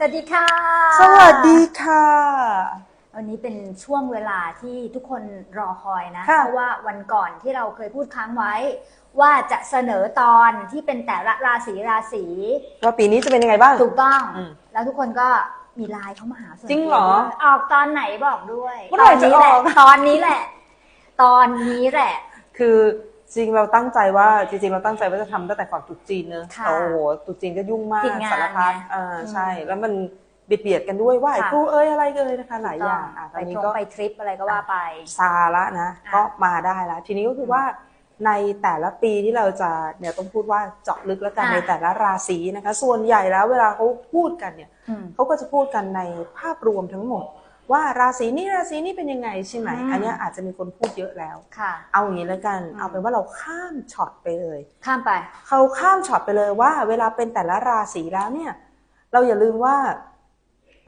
สวัสดีค่ะ สวัสดีค่ะ วันนี้เป็นช่วงเวลาที่ทุกคนรอคอยนะค่ะเพราะว่าวันก่อนที่เราเคยพูดค้างไว้ ว่าจะเสนอตอนที่เป็นแต่ละราศีราศีว่าปีนี้จะเป็นยังไงบ้าง ถูกต้อง อืมแล้วทุกคนก็มีไลน์เข้ามาหาส่วนจริงเหรอตัวด้วยออกตอนไหนบอกด้วยเมื่อไหร่จะออก ตอนนี้แหละ ตอนนี้แหละคือ จริงเราตั้งใจว่าจริงๆ เราตั้งใจว่าจะทำตั้งแต่ก่อนตรุษจีนเนอะค่ะโอ้โหตรุษจีนก็ยุ่งมากติดงานสารพัดไงอ่าอืมใช่ แล้วมันเบียดเบียดๆกันด้วยไหว่าค่ะ ครูเอ้ยอะไรเอ่ยนะคะหลายอย่างอะตไปอนนี้ทงก็ไปทริปอะไรก็ว่าไป ซาละนะอะก็มาได้แล้วทีนี้ก็คือว่าในแต่ละปีที่เราจะเนี่ยต้องพูดว่าเจาะลึกแล้วกันอะ ในแต่ละราศีนะคะ ส่วนใหญ่แล้วเวลาเขาพูดกันเนี่ยอืม เขาก็จะพูดกันในภาพรวมทั้งหมด ว่าราศีนี้ราศีนี้เป็นยังไงใช่ไหมอืมอันเนี้ยอาจจะมีคนพูดเยอะแล้วค่ะ เอาอย่างนี้แล้วกันอืมเอาเป็นว่าเราข้ามช็อตไปเลย ข้ามไป เขาข้ามช็อตไปเลยว่า เวลาเป็นแต่ละราศีแล้วเนี่ย เราอย่าลืมว่า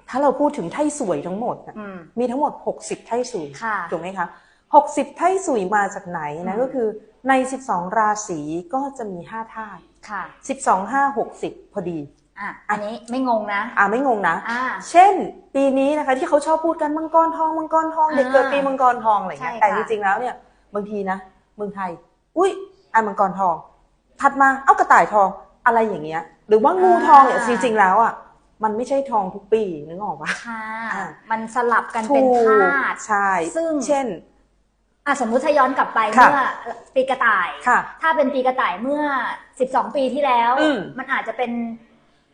ถ้าเราพูดถึงไท่สวยทั้งหมดน่ะอืมมีทั้งหมด 60 ไท่สวยค่ะถูกไหมคะ60 ไท่สวยมาจากไหนนะอืมก็คือใน 12 ราศีก็จะมี 5 ธาตุค่ะ 12 5 60 พอดี อะอันนี้ไม่งงนะ อ่าไม่งงนะ อ่า เช่น ปีนี้นะคะที่เขาชอบพูดกันมังกรทองมังกรทองเด็กเกิดปีมังกรทองอะไรเงี้ย ใช่แต่ค่ะ จริงๆแล้วเนี่ยบางทีนะเมืองไทย อุ้ยอันมังกรทอง ถัดมาเอากระต่ายทองอะไรอย่างเงี้ย หรือว่างูทองเนี่ยจริงๆแล้วอะมันไม่ใช่ทองทุกปีนึกออกปะ ค่ะ อ่ามันสลับกันเป็นถูกธาตุ ใช่ซึ่ง เช่น อะสมมุติถ้าย้อนกลับไปค่ะ เมื่อปีกระต่าย ค่ะ ถ้าเป็นปีกระต่ายเมื่อ 12 ปีที่แล้ว อืม มันอาจจะเป็น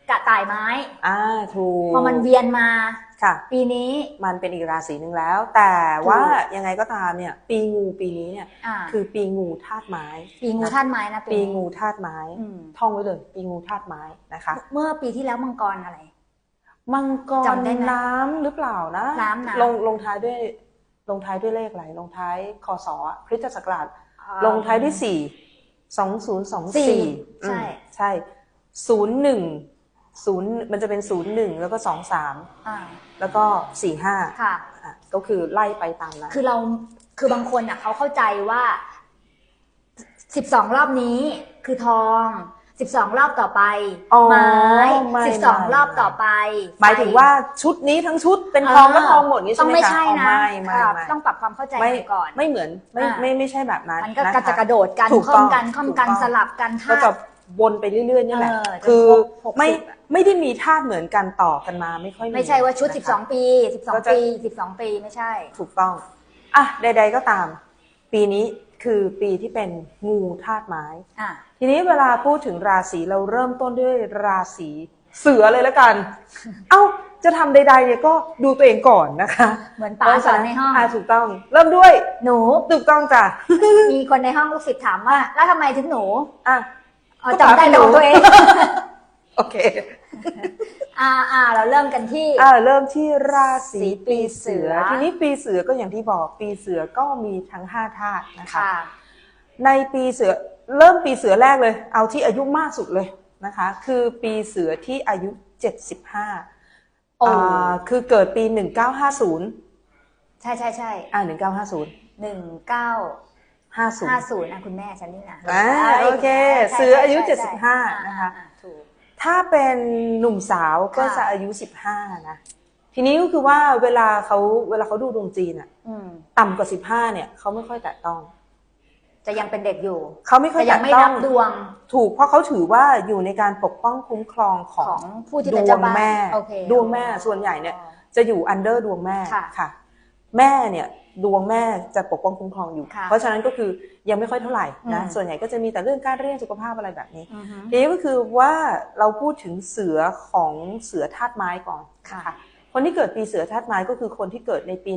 กระต่ายไม้ อ่าถูกพอมันเวียนมาค่ะ ปีนี้มันเป็นอีกราศีหนึ่งแล้ว แต่ว่าถูกยังไงก็ตามเนี่ย ปีงูปีนี้เนี่ย อ่าคือปีงูธาตุไม้ปีงูนะธาตุไม้นะปีนี้งูธาตุไม้ อืมท่องไว้เลย ปีงูธาตุไม้นะคะ เมื่อปีที่แล้วมังกรอะไร มังกรจำได้ไหมน้ำหรือเปล่านะน้ำน้ำ ลงลงท้ายด้วยลงท้ายด้วยเลขอะไรลงท้ายคศอะคริสตศักราชอ่าลงท้ายด้วยสี่สองศูนย์สองสี่สี่ใช่ ใช่ศูนย์หนึ่ง ศูนย์มันจะเป็นศูนย์หนึ่งแล้วก็สองสามอ่า แล้วก็สี่ห้าค่ะ อะก็คือไล่ไปตามนั้น คือเราคือบางคนอะเขาเข้าใจว่า12รอบนี้คือทอง12รอบต่อไปอ๋อไม้ไม่12ไม่ รอบต่อไปหมายถึงว่าชุดนี้ทั้งชุดเป็นทองและทองหมดนี้ต้ใช่องไหมไม่คะใช่อ๋อนะไม่ไม่ค่ะไม่ต้องปรับความเข้าใจไม่กันก่อน ไม่เหมือนไม่อ่า ไม่ไม่ใช่แบบนั้นมันก็นคจะกระโดดกันถูกค่ต้อองมกันค่อมกันถูกต้อง สลับกันก็ธาจะตุวนไปเรื่อยๆนี่แหละเออจนคือครบหกสิบไม่อะ ไม่ได้มีธาตุเหมือนกันต่อกันมาไม่ค่อยมีไม่ใช่ว่าชุด นะคะ 12 ปี ก็12 จะ ปี 12 ปีไม่ใช่ ถูกต้อง อะ ใด ๆ ก็ตาม ปีนี้คือปีที่เป็นงูธาตุไม้ อะ ทีนี้เวลาพูดถึงราศีเราเริ่มต้นด้วยราศีเสือเลยแล้วกัน เอ้า จะทำใด ๆ เนี่ยก็ดูตัวเองก่อนนะคะเหมือนป๋าสอนในห้องอ่าถูกต้อง เริ่มด้วยหนู ถูกต้องจ้ะ มีคนในห้องลูกศิษย์ถามว่า แล้วทำไมถึงหนูอะ อ๋อก็จำได้ป๋าเป็นแต่ของหนูตัวเอง โอเค อ่าอ่าเราเริ่มกันที่อ่าเริ่มที่ราศีปีเสือปีเสือ ทีนี้ปีเสือก็อย่างที่บอกปีเสือก็มีทั้งห้าธาตุนะคะค่ะในปีเสือเริ่มปีเสือแรกเลย เอาที่อายุมากสุดเลยนะคะ คือปีเสือที่อายุ75โอ้อ่าคือเกิดปี1950ใช่ใช่ใช่อ่า1950หนึ่งเก้าห้า50ศูนย์อะคุณแม่ฉันนี่นะอ่าโอเคใช่เสืออายุใช่ใช่75นะคะอ่าอ่า ถูกถ้าเป็นหนุ่มสาวก็ค่ะจะอายุ15นะ ทีนี้ก็คือว่าเวลาเขาเวลาเขาดูดวงจีนอะอืมต่ำกว่า15เนี่ยเขาไม่ค่อยแตะต้อง จะยังเป็นเด็กอยู่เขาไม่ค่อยแต่ยังแตะไม่ต้นัองบดวง ถูกเพราะเขาถือว่าอยู่ในการปกป้องคุ้มครองขอของงผู้ที่ดเป็นวเจ้างบ้านแม่โอเคดวงแม่ส่วนใหญ่เนี่ย จะอยู่อันเดอร์ดวงแม่ค่ะค่ะ แม่เนี่ยดวงแม่จะปกป้องคุ้มครองอยู่ ค่ะเพราะฉะนั้นก็คือยังไม่ค่อยเท่าไหร่นะอืม ส่วนใหญ่ก็จะมีแต่เรื่องการเรียนสุขภาพอะไรแบบนี้ อือฮึ ทีนี้ก็คือว่าเราพูดถึงเสือของเสือธาตุไม้ก่อนค่ะ นคนที่เกิดปีเสือธาตุไม้ก็คือคนที่เกิดในปี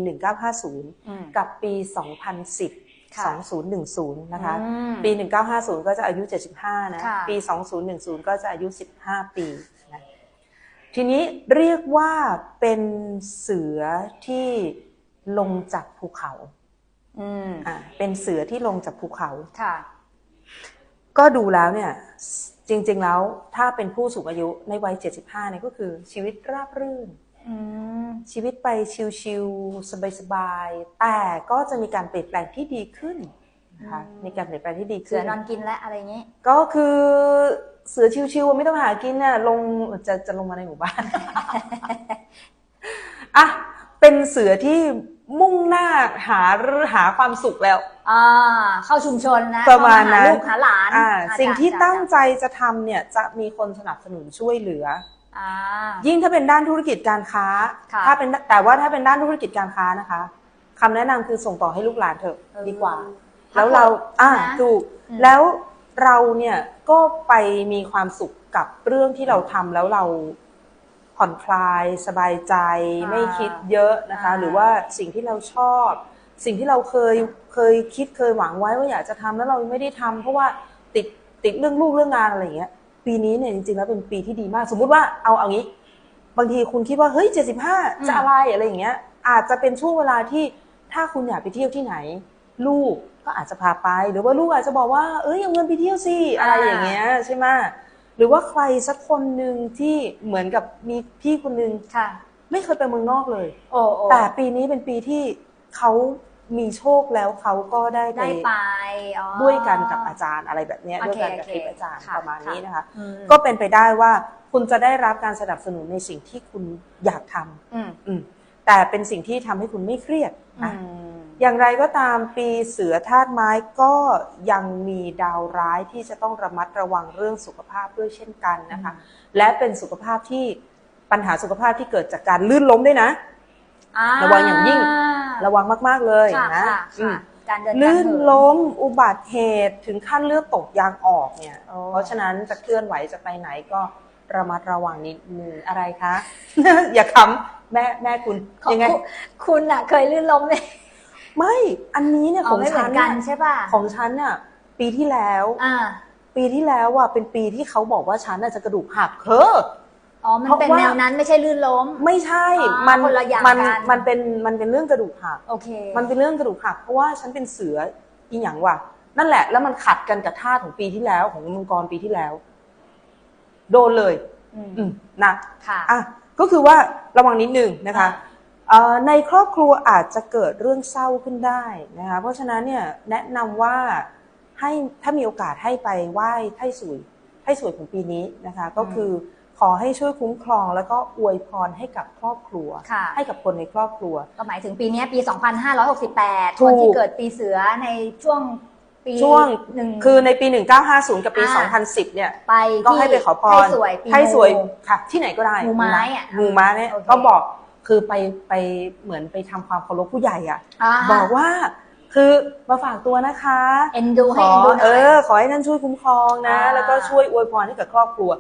1950 อืม กับปี 2010 ค่ะ 2010 นะคะ อืม ปี 1950 ก็จะอายุ 75 นะ ค่ะ ปี 2010 ก็จะอายุ 15 ปีนะทีนี้เรียกว่าเป็นเสือที่ ลงจากภูเขา อืมอ่าเป็นเสือที่ลงจากภูเขา ค่ะ ก็ดูแล้วเนี่ย จริง ๆ แล้วถ้าเป็นผู้สูงอายุในวัย 75เนี่ยก็คือชีวิตราบรื่น อืม ชีวิตไปชิลๆสบายๆแต่ก็จะมีการเปลี่ยนแปลงที่ดีขึ้นนะคะอืม มีการเปลี่ยนแปลงที่ดีเสืขึ้อนนอนกินและอะไรอย่างนี้ ก็คือเสือชิวๆไม่ต้องหากินน่ะลงจะจะลงมาในหมู่บ้าน อะ เป็นเสือที่มุ่งหน้าหาหาความสุขแล้ว อ่าเข้าชุมชนนะประมาณนั้นเข้หลูกหาหลานอ่าอ่าสิ่งจ้ะที่จ้ะตั้งใจจะทำเนี่ยจะมีคนสนับสนุนช่วยเหลืออ่ายิ่งถ้าเป็นด้านธุรกิจการค้าค่ะถ้าเป็นแต่ว่าถ้าเป็นด้านธุรกิจการค้านะคะคำแนะนำคือส่งต่อให้ลูกหลานเถอะเออดีกว่าพักแล้วเราอ่านะถูกอืมแล้วเราเนี่ยก็ไปมีความสุขกับเรื่องที่เราทำแล้วเรา ผ่อนคลาย สบายใจ ไม่คิดเยอะนะคะ หรือว่าสิ่งที่เราชอบ สิ่งที่เราเคยเคยคิดเคยหวังไว้ว่าอยากจะทำแล้วเราไม่ได้ทำเพราะว่าติดติดเรื่องลูกเรื่องงานอะไรอย่างเงี้ย ปีนี้เนี่ยจริงๆแล้วเป็นปีที่ดีมาก สมมุติว่าเอาเอางี้ บางทีคุณคิดว่าเฮ้ยเจ็ดสิบห้าอืมจะอะไรอะไรอย่างเงี้ย อาจจะเป็นช่วงเวลาที่ถ้าคุณอยากไปเที่ยวที่ไหน ลูกก็อาจจะพาไป หรือว่าลูกอาจจะบอกว่าเอ้ยเอาเงินไปเที่ยวสิอะไรอย่างเงี้ยใช่ไหม หรือว่าใครสักคนหนึ่งที่เหมือนกับมีพี่คนหนึ่งค่ะ ไม่เคยไปเมืองนอกเลย โอ้โอ้แต่ปีนี้เป็นปีที่เขามีโชคแล้วเขาก็ได้ไปได้ไปอ๋อ ด้วยกันกับอาจารย์อะไรแบบเนี้ยโอด้วยเคกันกับโอเคคลิปอาจารย์ค่ะประมาณนี้นะคะ อืม ก็เป็นไปได้ว่าคุณจะได้รับการสนับสนุนในสิ่งที่คุณอยากทำอืมอืมแต่เป็นสิ่งที่ทำให้คุณไม่เครียดอืนะ ม อย่างไรก็ตามปีเสือธาตุไม้ก็ยังมีดาวร้ายที่จะต้องระมัดระวังเรื่องสุขภาพด้วยเช่นกันนะคะ และเป็นสุขภาพที่ปัญหาสุขภาพที่เกิดจากการลื่นล้มด้วยนะอ่าระวังอย่างยิ่ง ระวังมากๆเลยค่ะนะค่ะอืค่ะมการเดินลื่นการเหิล้มอุบัติเหตุถึงขั้นเลือดตกยางออกเนี่ยโอ้เพราะฉะนั้นจะเคลื่อนไหวจะไปไหนก็ระมัดระวังนิดนึงอะไรคะ อย่าขำแม่แม่คุณของยังไง คุณคุณอะเคยลื่นล้มเลย ไม่อันนี้เนี่ยอ๋ขอองไม่เหมืฉัอนนกันน่ะใช่ป่ะของฉันน่ะปีที่แล้ว อ่าปีที่แล้วอะเป็นปีที่เขาบอกว่าฉันน่ะจะกระดูกหักเธอ อ๋อ มันเพราะเป็นว่า แนวนั้นไม่ใช่ลื่นล้ม ไม่ใช่อ๋อมันคนละอย่างมันกัน มันเป็นมันเป็นเรื่องกระดูกหัก โอเค มันเป็นเรื่องกระดูกหักเพราะว่าฉันเป็นเสืออีหยังว่ะนั่นแหละ แล้วมันขัดกันกับท่าของปีที่แล้วของมังกรปีที่แล้ว โดนเลย อืมอืมนะค่ะ อะก็คือว่าระวังนิดนึงนะคะค่ะเอ่อ ในครอบครัวอาจจะเกิดเรื่องเศร้าขึ้นได้นะคะเพราะฉะนั้นเนี่ยแนะนำว่าให้ถ้ามีโอกาสให้ไปไหว้ไท่สวยไท่สวยของปีนี้นะคะก็คือขอให้ช่วยคุ้มครองแล้วก็อวยพรให้กับครอบครัวค่ะให้กับคนในครอบครัว ก็หมายถึงปีเนี้ยปี 2568ถูคกนที่เกิดปีเสือในช่วงปีช่วงหนึ่งคือในปี 1950 กับปีอ่า2010 เนี่ยไปก็ให้ไปขอพรให้สวยปีให้สวยงูค่ะที่ไหนก็ได้งูไม้นะอะงูไม้เนี่ยโอเคก็บอก คือไปไปเหมือนไปทำความเคารพผู้ใหญ่อะาบอกว่าคือมาฝากตัวนะคะเอ็นดูขให้อเอ็นดูหเอน่อยอขอให้ท่านช่วยคุ้มครองนะอ่าแล้วก็ช่วยอวยพรให้กับครอบครัว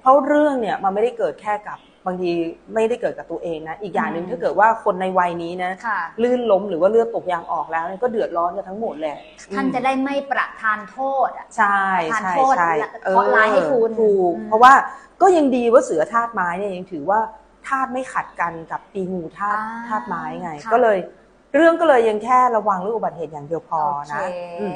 เพราะเรื่องเนี่ยมันไม่ได้เกิดแค่กับบางทีไม่ได้เกิดกับตัวเองนะ อีกอย่างหนึ่งถ้าเกิดว่าคนในวัยนี้นะค่ะลื่นล้มหรือว่าเลือดตกยางออกแล้วเนี่ยก็เดือดร้อนกันทั้งหมดแหละท่านจะได้ไม่ประทานโทษอะใช่ทานใช่โทษใช่และเคราะห์ร้ายให้คุณถูกอืมเพราะว่าก็ยังดีว่าเสือธาตุไม้เนี่ยยังถือว่า ธาตุไม่ขัดกันกับปีงูธาตุอ่าธาตุไม้ไงค่ะก็เลยเรื่องก็เลยยังแค่ระวังเรื่องอุบัติเหตุอย่างเดียวพอนะโอเคอืม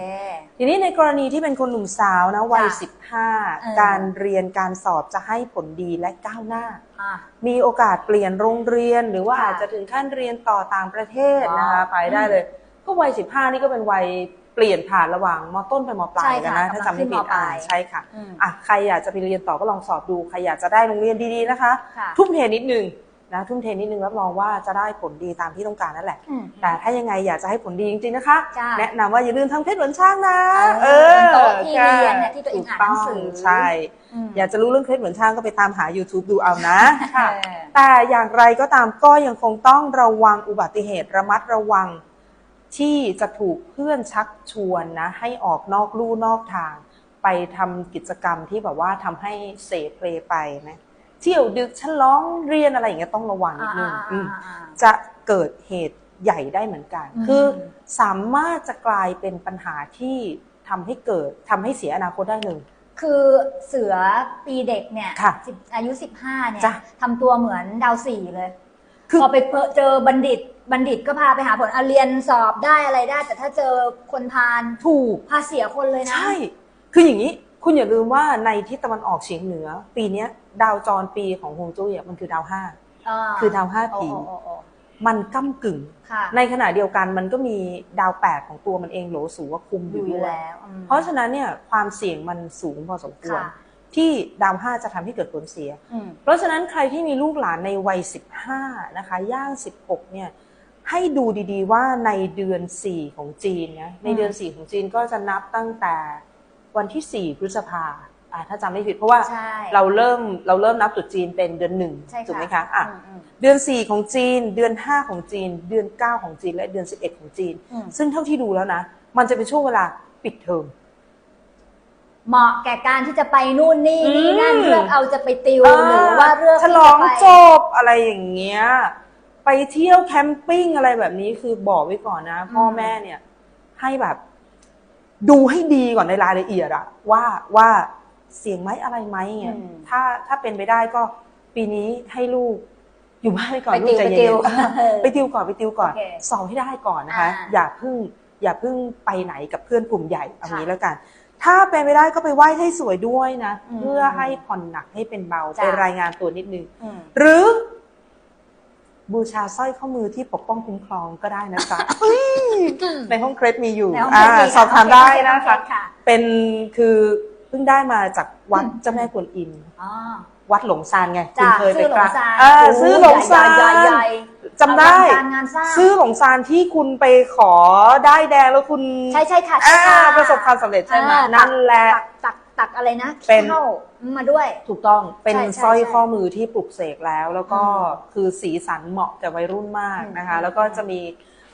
ทีนี้ในกรณีที่เป็นคนหนุ่มสาวนะวัยค่ะสิบห้าเออการเรียนการสอบจะให้ผลดีและก้าวหน้าอะมีโอกาสเปลี่ยนโรงเรียนหรือว่าค่ะอาจจะถึงขั้นเรียนต่อต่างประเทศนะคะว้าวไปได้เลย ก็วัยสิบห้านี่ก็เป็นวัย เปลี่ยนผ่านระหว่างมต้นไปมปลายใช่กันค่ะนะถ้าจำไม่ผิดกำลังขึ้นมปลายอ่าใช่ค่ะอืมอะใครอยากจะไปเรียนต่อก็ลองสอบดูใครอยากจะได้โรงเรียนดีๆนะคะค่ะทุ่มเทนิดนึงนะทุ่มเทนิดนึงรับรองว่าจะได้ผลดีตามที่ต้องการนั่นแหละอืมแต่ถ้ายังไงอยากจะให้ผลดีจริงๆนะคะจ้ะแนะนำว่าอย่าลืมทำเพชรเหมือนช่างนะ เออโต๊ะที่เรียนเนี่ยที่ตัวเองอ่านหนังสือถูกต้ใช่มอยากจะรู้เรื่องเคล็ดเหมือนช่างก็ไปตามหา YouTube ดูเอานะค่ะเออแต่อย่างไรก็ตามก็ยังคงต้องระวังอุบัติเหตุระมัดระวัง ที่จะถูกเพื่อนชักชวนนะให้ออกนอกลู่นอกทาง ไปทำกิจกรรมที่แบบว่าทำให้เสเพลไปนะเที่ยวดึกฉลองเรียนอะไรอย่างเงี้ยต้องระวังนิดนึงอ่าอืมอ่าอ่าจะเกิดเหตุใหญ่ได้เหมือนกันอืมคือสามารถจะกลายเป็นปัญหาที่ทำให้เกิดทำให้เสียอนาคตได้เลยคือเสือปีเด็กเนี่ยค่ะสิบอายุ 15เนี่ยจ้ะทำตัวเหมือนดาวสี่เลยคือพอไปเจอบัณฑิต บัณฑิตก็พาไปหาผลเอาเรียนสอบได้อะไรได้ แต่ถ้าเจอคนพาลถูกพาเสียคนเลยนะ ใช่ คืออย่างนี้ คุณอย่าลืมว่าในทิศตะวันออกเฉียงเหนือ ปีเนี้ย ดาวจรปีของฮวงจุ้ยอะมันคือดาวห้าาคือดาวห้าโอ้ผีโอ้โอ้โอ้มันก้ากึ่งค่ะในขณะเดียวกันมันก็มีดาวแปดของตัวมันเองโหลสูว่าคุมออยู่ยู่อยู่ด้วยแล้วอืมเพราะฉะนั้นเนี่ยความเสี่ยงมันสูงพอสมควรค่ะที่ดาวห้าจะทำให้เกิดผลเสียอืมเพราะฉะนั้นใครที่มีลูกหลานในวัย15นะคะ ย่าง16เนี่ย ให้ดูดีๆ ว่าในเดือน4ของจีนนะในเดือน4ของจีนก็จะนับตั้งแต่วันที่4พฤษภาอ่าถ้าจำไม่ผิดเพราะว่าใช่เราเริ่มเราเริ่มนับตรุษจีนเป็นเดือนหนึ่งใช่ถูกไหมคะอะอืมอืมเดือน4ของจีน เดือน5ของจีน เดือน9ของจีน และเดือน11ของจีนอืมซึ่งเท่าที่ดูแล้วนะ มันจะเป็นช่วงเวลาปิดเทอมเหมาะแก่การที่จะไปนู่นนี่อืมนี่นั่นเลือกเอาจะไปติวหรือว่าเลือกฉที่ลจะองไปจบอะไรอย่างเงี้ย ไปเที่ยวแคมปิ้งอะไรแบบนี้คือบอกไว้ก่อนนะ พ่อแม่เนี่ย ให้แบบ ดูให้ดีก่อนในรายละเอียดอะว่าว่าเสียงไหมอะไรไหมเงี้ยอืมถ้าถ้าเป็นไปได้ก็ปีนี้ให้ลูกอยู่บ้านไปก่อนไปลูติกวใจไปเย็ตินวๆไปติวก่อนไปติวก่อนโอเคสอบให้ได้ก่อนนะคะอ่าอย่าเพิ่ง อย่าเพิ่งไปไหนกับเพื่อนกลุ่มใหญ่เอาค่ะงี้แล้วกัน ถ้าเป็นไปได้ก็ไปไหว้ให้สวยด้วยนะอืมเพื่อให้ผ่อนหนักให้เป็นเบาจ้ะไปรายงานตัวนิดนึงอืมหรือ บูชาสร้อยข้อมือที่ปกป้องคุ้มครองก็ได้นะจ๊ะเฮ้ยในห้องเครดมีอยู่ในห้องอ่าเครดมีสอบถามโอเคได้โอเคนะคะโอเคค่ะเป็นคือเพิ่งได้มาจากวัดอืมเจ้าแม่กวนอิมอ๋อวัดหลงซานไงคุจ้ะณเคยไปซื้อหลกงราบซานอ่าโโซื้อหลงซาใหญ่นใหญ่ๆจำได้อลังการงานสร้างซื้อหลงซานที่คุณไปขอได้แดงแล้วคุณใช่ใช่ค่ะใช่อ่าค่ะประสบความสำเร็จใช่ไหมอ่านั่นแหละตัก ตักตักอะไรนะเป็นเข้ามาด้วย ถูกต้องเป็นใช่ใช่สร้อยใช่ข้อมือที่ปลุกเสกแล้ว แล้วก็อืมคือสีสันเหมาะกับวัยรุ่นมากนะคะ อืมแล้วก็จะมี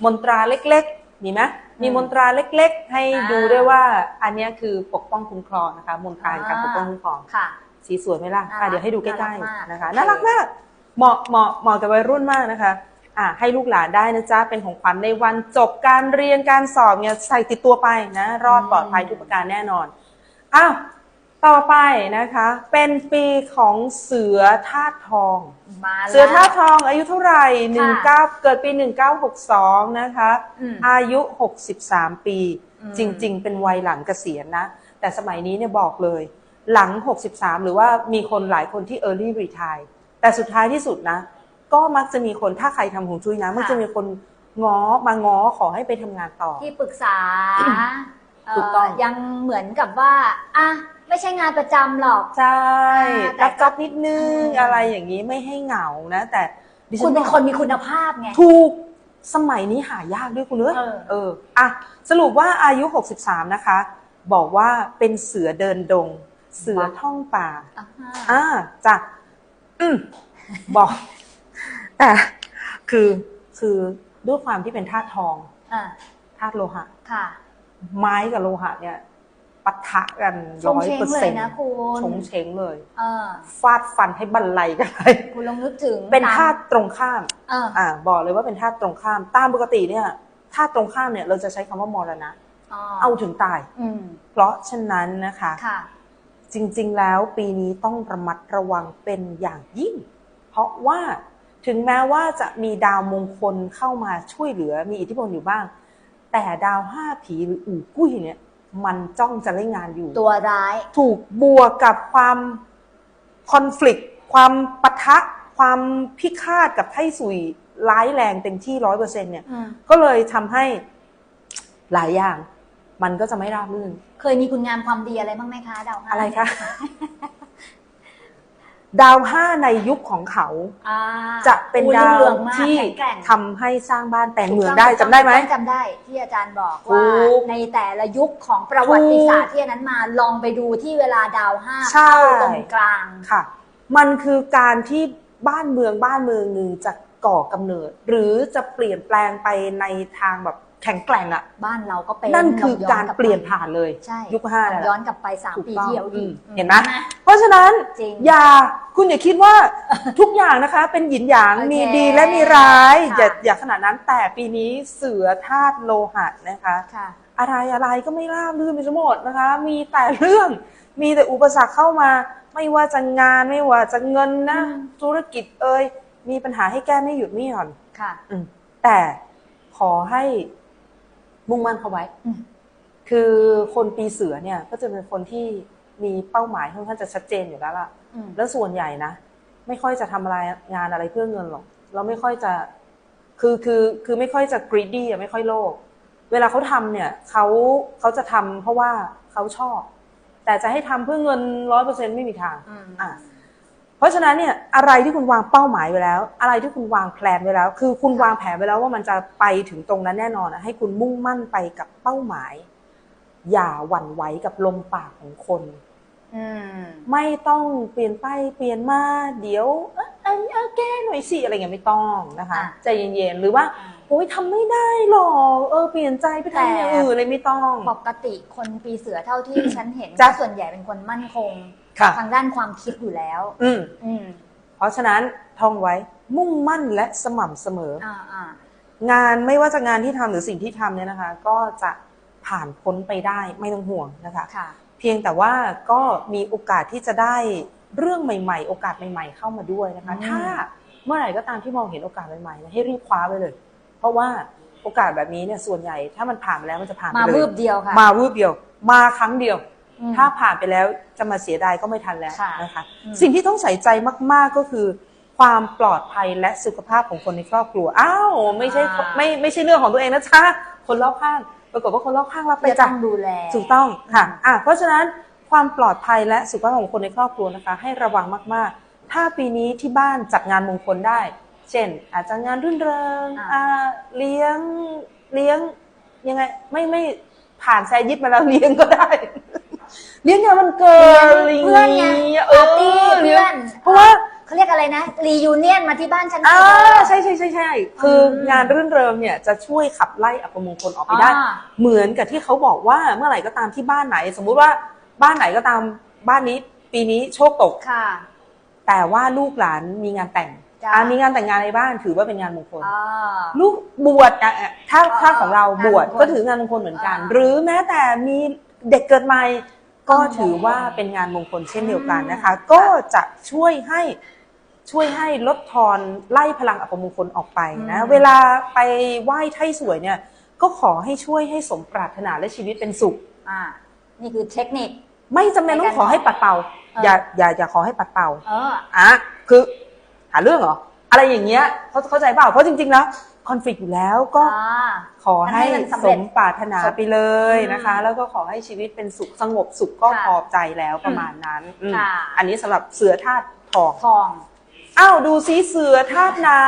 มนตราเล็กๆ มีไหมมีอืมมนตราเล็กๆ ให้อ่า ดูด้วยว่าอันเนี้ยคือปกป้องคุ้มครองนะคะ มนตราแห่งการอ่าปกป้องคุ้มครอง ค่ะ สีสวยไหมล่ะน่ารัอะกเดี๋ยวให้ดูใกล้น่ารักมากๆนะคะโอเคน่ารักมาก เหมาะ เหมาะ เหมาะกับวัยรุ่นมากนะคะ อะให้ลูกหลานได้นะจ๊ะ เป็นของขวัญในวันจบการเรียนการสอบเนี่ยใส่ติดตัวไปนะ รอดปลอดภัยทุกประการแน่นอน อ้าวต่อไปนะคะ เป็นปีของเสือธาตุทอง มาแล้ว เสือธาตุทองอายุเท่าไหร่หนึ่งค่ะเก้าเกิดปีหนึ่งเก้าหกสองนะคะอืมอายุหกสิบสามปี อืม จริง ๆ เป็นวัยหลังเกษียณนะ แต่สมัยนี้เนี่ยบอกเลย หลัง 63 หรือว่ามีคนหลายคนที่ early retire แต่สุดท้ายที่สุดนะ ก็มักจะมีคนถ้าใครทำหงจุ้ยนะ มักจะมีคนง้อมาง้อขอให้ไปทำงานต่อ ที่ปรึกษาเถูกต้อง ยังเหมือนกับว่าอะไม่ใช่งานประจำหรอก ใช่แต่รับจ็อบนิดนึงอืมอะไรอย่างนี้ไม่ให้เหงานะ แต่ดิฉัคุณเป็นบอกคนมีคุณภาพไง ถูกสมัยนี้หายากด้วยคุณเอ้ยเออเอออะสรุปว่าอายุ 63 นะคะ บอกว่าเป็นเสือเดินดง เสือท่องป่าอ่าฮะอ่าจ้ะอืมบอกแต่คือคือด้วยความที่เป็นธาตุทองอ่าธาตุโลหะค่ะ ไม้กับโลหะเนี่ยปะทะกันชร้งอยเชงเปอร์เลเซ็ยนต์นะคุณชงเชงเลยเออฟาดฟันให้บันไลกันเลยคุณลองนึกถึง เป็นตมธาตุตรงข้ามเอออ่าบอกเลยว่าเป็นธาตุตรงข้าม ตามปกติเนี่ยธาตุตรงข้ามเนี่ย เราจะใช้คำว่ามรณะอ๋อเอาถึงตายอืมเพราะฉะนั้นนะคะค่ะจริง ๆ แล้วปีนี้ต้องระมัดระวังเป็นอย่างยิ่ง เพราะว่าถึงแม้ว่าจะมีดาวมงคลเข้ามาช่วยเหลือมีอิทธิพลอยู่บ้าง แต่ดาวห้าผีหรืออู่กุ้ยเนี่ย มันจ้องจะเล่นงานอยู่ ตัวร้าย ถูกบวกกับความคอน FLICT ความปะทะ ความพิฆาตกับไทสุยร้ายแรงเต็มที่ร้อยเปอร์เซ็นเนี่ย อืม ก็เลยทำให้หลายอย่าง มันก็จะไม่ราบรื่น เคยมีคุณงามความดีอะไรบ้างไหมคะดาวห้าอะไรคะ ดาวห้าในยุคของเขา อ่าจะเป็นอุ้ยดาวรุ่งเรืองมากที่แข็งแกร่ง ทำให้สร้างบ้านแต่งเมืองถูกต้ได้จำได้ไหมถูกต้องจำได้ที่อาจารย์บอกว่าถูกในแต่ละยุคของประวัติศาสตร์ที่อันนั้นมาลองไปดูที่เวลาดาวห้าใช่ เข้าตรงกลาง ค่ะ มันคือการที่บ้านเมืองบ้านเมืองหนึ่งจะก่อกำเนิด หรือจะเปลี่ยนแปลงไปในทางแบบ แข็งแกร่งอะบ้านเราก็เป็นนั่นคือลงย้การลับเปลี่ยนผ่านเลยใช่ยุคห้าลเนี่องยย้อนกลับไปสามถูกปีต้องที่แล้วอือีมกเห็นไหมเพราะฉะนั้นจริงอย่าคุณอย่าคิดว่าทุกอย่างนะคะ เป็นหยินหยางโอเคมีดีและมีร้ายค่ะอย่าอย่าขนาดนั้นแต่ปีนี้เสือธาตุโลหะนะคะค่ะอะไรอะไรก็ไม่ราบรื่นไปทั้งหมดนะคะ มีแต่เรื่องมีแต่อุปสรรคเข้ามา ไม่ว่าจะงานไม่ว่าจะเงินนะอืมธุรกิจเอ่ยมีปัญหาให้แก้ไม่หยุดไม่หย่อนค่ะอืมแต่ขอให้ มุ่งมั่นเข้าไว้อืมคือคนปีเสือเนี่ย ก็จะเป็นคนที่มีเป้าหมายค่อนข้างจะชัดเจนอยู่แล้วล่ะอืมแล้วส่วนใหญ่นะ ไม่ค่อยจะทำอะไรงานอะไรเพื่อเงินหรอก เราไม่ค่อยจะ คือคือคือไม่ค่อยจะ greedy อะไม่ค่อยโลภ เวลาเขาทำเนี่ยเขาเขาจะทำเพราะว่าเขาชอบ แต่แต่จะให้ทำเพื่อเงินร้อยเปอร์เซ็นไม่มีทางอืมอะ เพราะฉะนั้นเนี่ยอะไรที่คุณวางเป้าหมายไว้แล้ว อะไรที่คุณวางแผนไว้แล้ว คือคุณวางแผนไว้แล้วว่ามันจะไปถึงตรงนั้นแน่นอนนะให้คุณมุ่งมั่นไปกับเป้าหมาย อย่าหวั่นไหวกับลมปากของคนอืมไม่ต้องเปลี่ยนไปเปลี่ยนมาเดี๋ยวเอะเอยเอยแก้หน่อยสิอะไรเงี้ยไม่ต้องนะคะอะใจเย็นๆหรือว่าโอ้ยทำไม่ได้หรอกเออเปลี่ยนใจไปทำอย่างอื่นเลยไม่ต้อง ปกติคนปีเสือเท่าที่ฉันเห็นจ้ะส่วนใหญ่เป็นคนมั่นคง ค่ะทางด้านความคิดอยู่แล้ว อืมอืมเพราะฉะนั้นท่องไว้มุ่งมั่นและสม่ำเสมออ่าอ่างานไม่ว่าจะงานที่ทำหรือสิ่งที่ทำเนี่ยนะคะ ก็จะผ่านพ้นไปได้ไม่ต้องห่วงนะคะค่ะ เพียงแต่ว่าก็มีโอกาสที่จะได้เรื่องใหม่ ๆ โอกาสใหม่ ๆ เข้ามาด้วยนะคะ อืม ถ้าเมื่อไหร่ก็ตามที่มองเห็นโอกาสใหม่ๆนะให้รีบคว้าไว้เลย เพราะว่าโอกาสแบบนี้เนี่ยส่วนใหญ่ถ้ามันผ่านไปแล้วมันจะผ่านไปมาเลยวืบเดียวค่ะ มาวืบเดียว มาครั้งเดียวอืม ถ้าผ่านไปแล้วจะมาเสียดายก็ไม่ทันแล้วค่ะนะคะอืมสิ่งที่ต้องใส่ใจมาก ๆก็คือ ความปลอดภัยและสุขภาพของคนในครอบครัวอ้าวไม่ใช่ไม่ไม่ใช่เรื่องของตัวเองนะจ๊ะคนรอบข้าง ปรากฏว่าคนรอบข้างรับไปจะจ้ะต้องดูแลถูกต้องค่ะอะ เพราะฉะนั้นความปลอดภัยและสุขภาพของคนในครอบครัวนะคะ ให้ระวังมากๆ ถ้าปีนี้ที่บ้านจัดงานมงคลได้ เช่น อาจจะงานรื่นเริงอ่าอ่าเลี้ยงเลี้ยงยังไงไม่ไม่ผ่านแซยิดมาแล้วเลี้ยงก็ได้ เลี้ยงงานมันเกิดอะไรอย่างเพื่อนไงงี้ปาร์ตี้เลี้เพื่ยองนเพราะว่า เขาเรียกอะไรนะรียูเนียนมาที่บ้านฉัน อ่าเถอะใช่ใช่ใช่ใช่คืออมงานรื่นเริงเนี่ยจะช่วยขับไล่อัปมงคลออกไปได้ อ่า เหมือนกับที่เขาบอกว่าเมื่อไหร่ก็ตามที่บ้านไหน สมมุติว่าบ้านไหนก็ตามบ้านนี้ ปีนี้โชคตก ค่ะ แต่ว่าลูกหลานมีงานแต่งจ้ะ อ่ามีงานแต่งงานในบ้านถือว่าเป็นงานมงคล อ่า ลูกบวชอะอะถ้าอ่าถ้าของเรางานบวชมงคลก็ถืองานมงคลเหมือนกัน อ่าหรือแม้แต่มีเด็กเกิดใหม่ ก็ก็มงคลถือว่าเป็นงานมงคลเช่นเดียวกันนะคะอืมก็จะช่วยให้ช่วยให้ลดทอนไล่พลังอัปมงคลออกไปนะอืมเวลาไปไหว้ไท่สวยเนี่ย ก็ขอให้ช่วยให้สมปรารถนาและชีวิตเป็นสุข อ่า นี่คือเทคนิค ไม่จำเป็นต้องขอให้ปัดเป่าเออออย่าอย่าอย่าขอให้ปัดเป่า เอออะคือหาเรื่องเหรอ อะไรอย่างเงี้ยเขาเข้าใจเปล่า เพราะจริงๆแล้ว คอนฟ lict อยู่แล้วก็อ่า ขอให้ให้มันสำสเร็จมปรารถนาไปเลยอืมนะคะแล้วก็ขอให้ชีวิตเป็นสุขสงบสุขก็ค่ะพอใจแล้วประมาณนั้นอืมค่ะ อันนี้สำหรับเสือธาตุทองทอง อ้าวดูซิเสือธาตุน้